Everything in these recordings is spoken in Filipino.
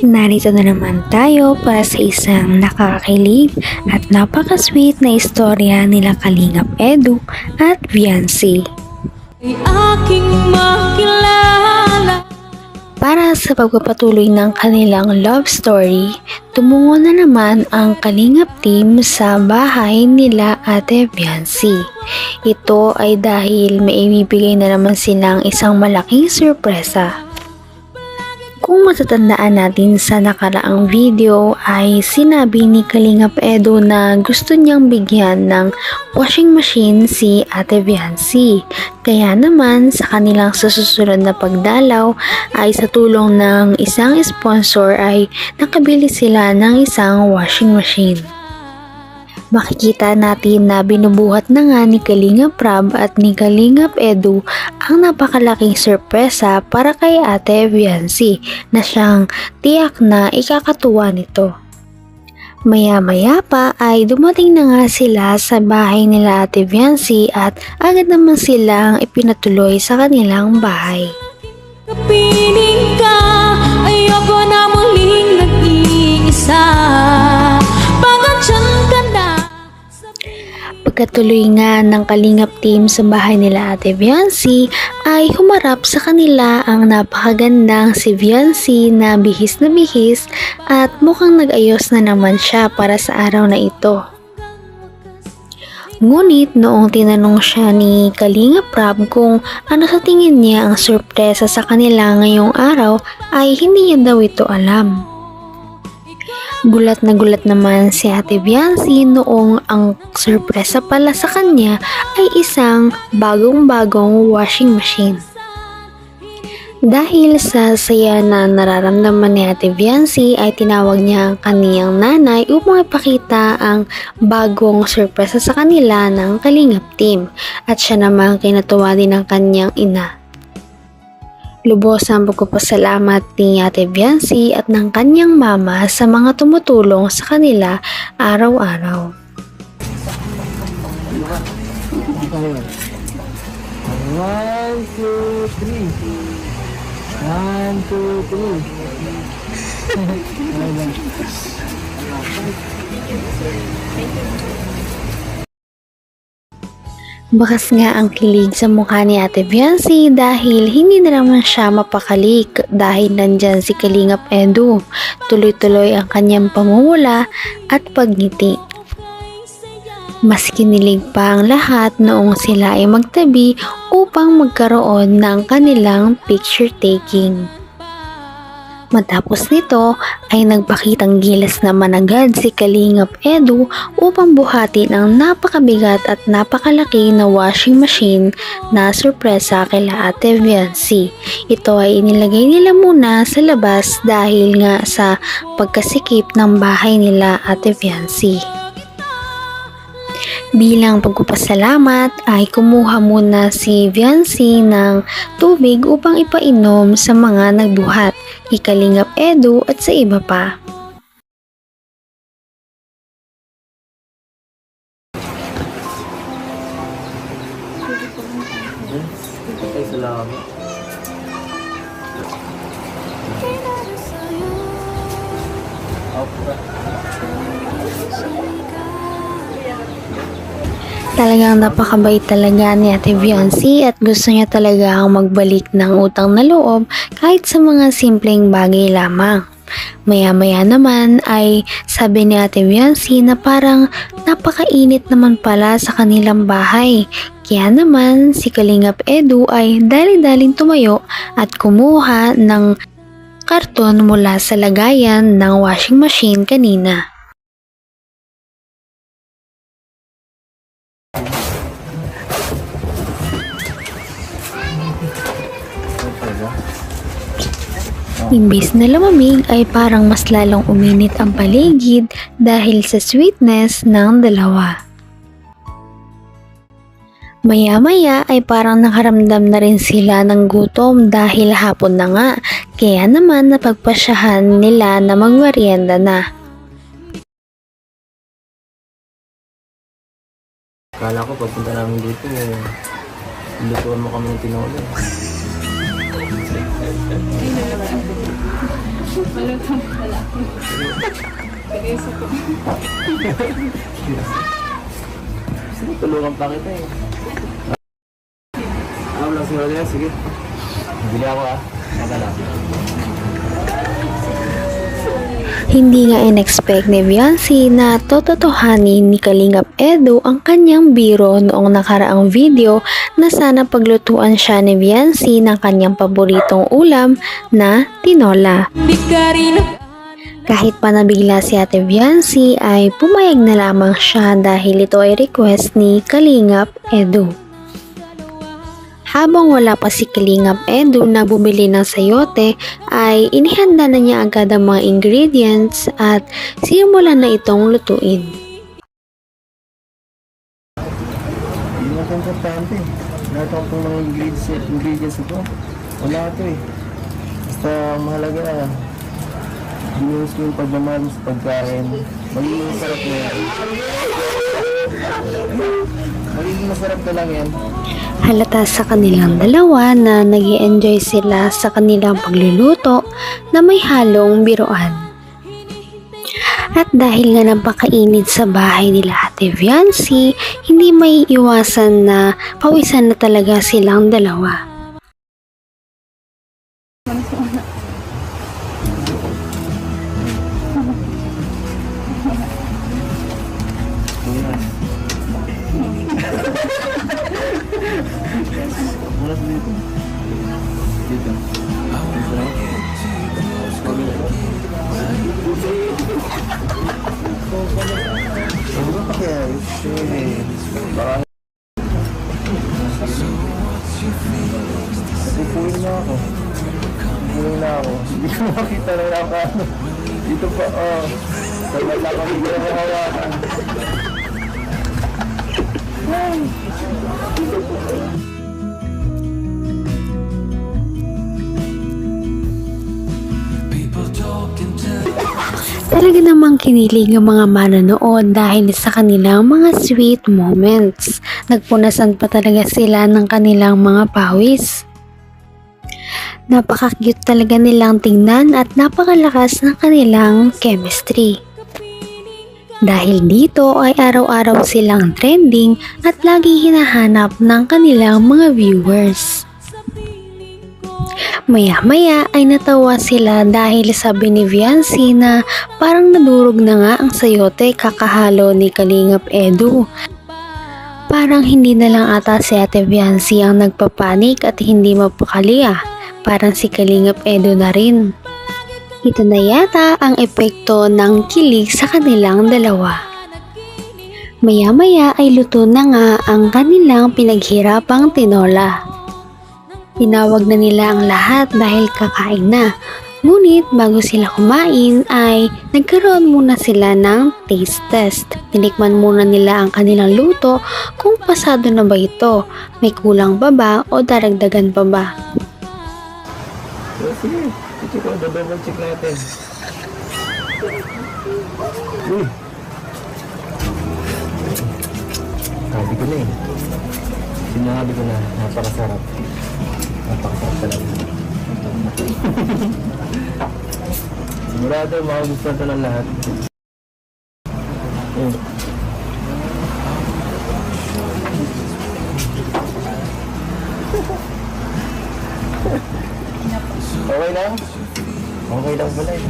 Narito na naman tayo para sa isang nakakakilig at napaka-sweet na istorya nila Kalingap Edu at Viancy. ay aking makilala Para sa pagpapatuloy ng kanilang love story, tumungo na naman ang Kalingap team sa bahay nila Ate Viancy. Ito ay dahil may ibibigay na naman silang isang malaking sorpresa. Kung matatandaan natin sa nakaraang video ay sinabi ni Kalingap Edo na gusto niyang bigyan ng washing machine si Ate Viancy. Kaya naman sa kanilang susunod na pagdalaw ay sa tulong ng isang sponsor ay nakabili sila ng isang washing machine. Makikita natin na binubuhat na nga ni Kalingap Rab at ni Kalingap Edu ang napakalaking sorpresa para kay Ate Viancy na siyang tiyak na ikakatuwa nito. Maya-maya pa ay dumating na nga sila sa bahay nila Ate Viancy at agad naman silang ipinatuloy sa kanilang bahay. Kapiling ka Ayoko na muling nag-iisa Pagkatuloy nga ng kalingap team sa bahay nila Ate Viancy ay humarap sa kanila ang napakagandang si Viancy na bihis na bihis at mukhang nag-ayos na naman siya para sa araw na ito. Ngunit noong tinanong siya ni Kalinga Prab kung ano sa tingin niya ang sorpresa sa kanila ngayong araw ay hindi niya daw ito alam. Gulat na gulat naman si Ate Biancy noong ang sorpresa pala sa kanya ay isang bagong-bagong washing machine. Dahil sa saya na nararamdaman ni Ate Biancy ay tinawag niya ang kaniyang nanay upang ipakita ang bagong sorpresa sa kanila ng Kalingap team at siya namang kinatuwa din ng kaniyang ina. Lubos ang pagpapasalamat ni Ate Biancy at ng kanyang mama sa mga tumutulong sa kanila araw-araw. One, two, three. Two, three. Bakas nga ang kilig sa mukha ni Ate Biancy dahil hindi na naman siya mapakalik dahil nandyan si Kalingap Edu. Tuloy-tuloy ang kanyang pamumula at pagngiti. Mas kinilig pa ang lahat noong sila ay magtabi upang magkaroon ng kanilang picture taking. Matapos nito ay nagpakitang gilas naman agad si Kalingap Edu upang buhatin ang napakabigat at napakalaki na washing machine na sorpresa kila Ate Viancy. Ito ay inilagay nila muna sa labas dahil nga sa pagkasikip ng bahay nila Ate Viancy. Bilang pagpapasalamat ay kumuha muna si Viancy ng tubig upang ipainom sa mga nagbuhat, ikalingap Edu at sa iba pa. Salamat. Opera. Talagang napakabait talaga ni Ate Viancy at gusto niya talaga ang magbalik ng utang na loob kahit sa mga simpleng bagay lamang. Maya-maya naman ay sabi ni Ate Viancy na parang napakainit naman pala sa kanilang bahay. Kaya naman si Kalingap Edu ay dali-daling tumayo at kumuha ng karton mula sa lagayan ng washing machine kanina. Imbis na lumamig ay parang mas lalong uminit ang paligid dahil sa sweetness ng dalawa. Maya-maya ay parang nakaramdam na rin sila ng gutom dahil hapon na nga, kaya naman napagpasyahan nila na magmerienda na. Kala ko pagpunta namin dito, lutuan mo kami ng tinola. Sige, tulungan pa kita eh. Ako lang si Rodel, sige. Bili ako ah. Saka lang. Hindi nga in-expect ni Beyonce na tototohanin ni Kalingap Edu ang kanyang biro noong nakaraang video na sana paglutuan siya ni Beyonce ng kanyang paboritong ulam na tinola. Kahit pa nabigla si Ate Beyonce ay pumayag na lamang siya dahil ito ay request ni Kalingap Edu. Habang wala pa si Kalingap Edu na bumili ng sayote ay inihanda na niya agad ang mga ingredients at simulan na itong lutuin. Hindi na importante. Lahat ang mga ingredients, ingredients ito. Wala ito eh. Basta mahalaga na ko yung pagmamahal sa pagkain. Magiging masarap na yan. Magiging masarap na lang yan. Halata sa kanilang dalawa na nag enjoy sila sa kanilang pagluluto na may halong biruan. At dahil nga napakainit sa bahay nila Ate Viancy, hindi may iwasan na pawisan na talaga silang dalawa. Mula sa dito. Dito. Ano ba pa kaya? Eh, baka... Pupuin na ako. Pupuin na ako. Hindi ko makita na ako. Dito pa, oh. Sabay na kami hindi na hawakan. Talaga namang kinilig ang mga manonood dahil sa kanilang mga sweet moments. Nagpunasan pa talaga sila ng kanilang mga pawis. Napaka-cute talaga nilang tingnan at napakalakas ng kanilang chemistry. Dahil dito ay araw-araw silang trending at lagi hinahanap ng kanilang mga viewers. Maya-maya ay natawa sila dahil sabi ni Viancy na parang nadurog na nga ang sayote kakahalo ni Kalingap Edu. Parang hindi na lang ata si Ate Viancy ang nagpapanik at hindi mapakali. Parang si Kalingap Edu na rin. Ito na yata ang epekto ng kilig sa kanilang dalawa. Maya-maya ay luto na nga ang kanilang pinaghirapang tinola. Tinawag na nila ang lahat dahil kakain na. Ngunit bago sila kumain ay nagkaroon muna sila ng taste test. Tinikman muna nila ang kanilang luto kung pasado na ba ito, may kulang pa ba o daragdagan pa ba. Oh, sige. Check ko, double check natin. Uy! Sabi ko na eh. Sinabi ko na, napakasarap. Napakasarap talaga. Sigurado, makagustuhan to ng lahat. Mm. Okay lang? Okay lang pala eh.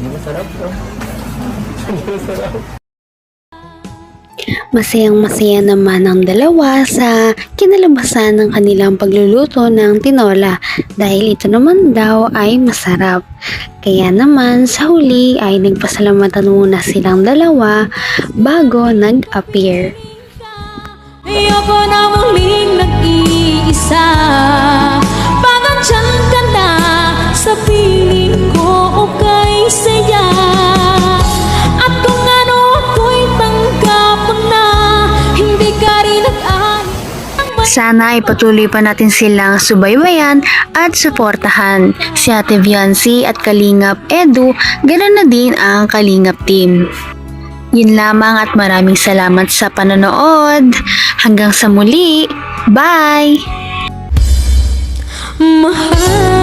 Hindi masarap to. Hindi masarap. Masayang masaya naman ang dalawa sa kinalabasan ng kanilang pagluluto ng tinola dahil ito naman daw ay masarap. Kaya naman sa huli ay nagpasalamatan muna silang dalawa bago nag-appear. Ayoko na muling nag-iisa Pangandyan ka Sana ay patuloy pa natin silang subaybayan at suportahan. Si Ate Viancy at Kalingap Edu, ganoon na din ang Kalingap team. Yun lamang at maraming salamat sa panonood. Hanggang sa muli. Bye! Mahal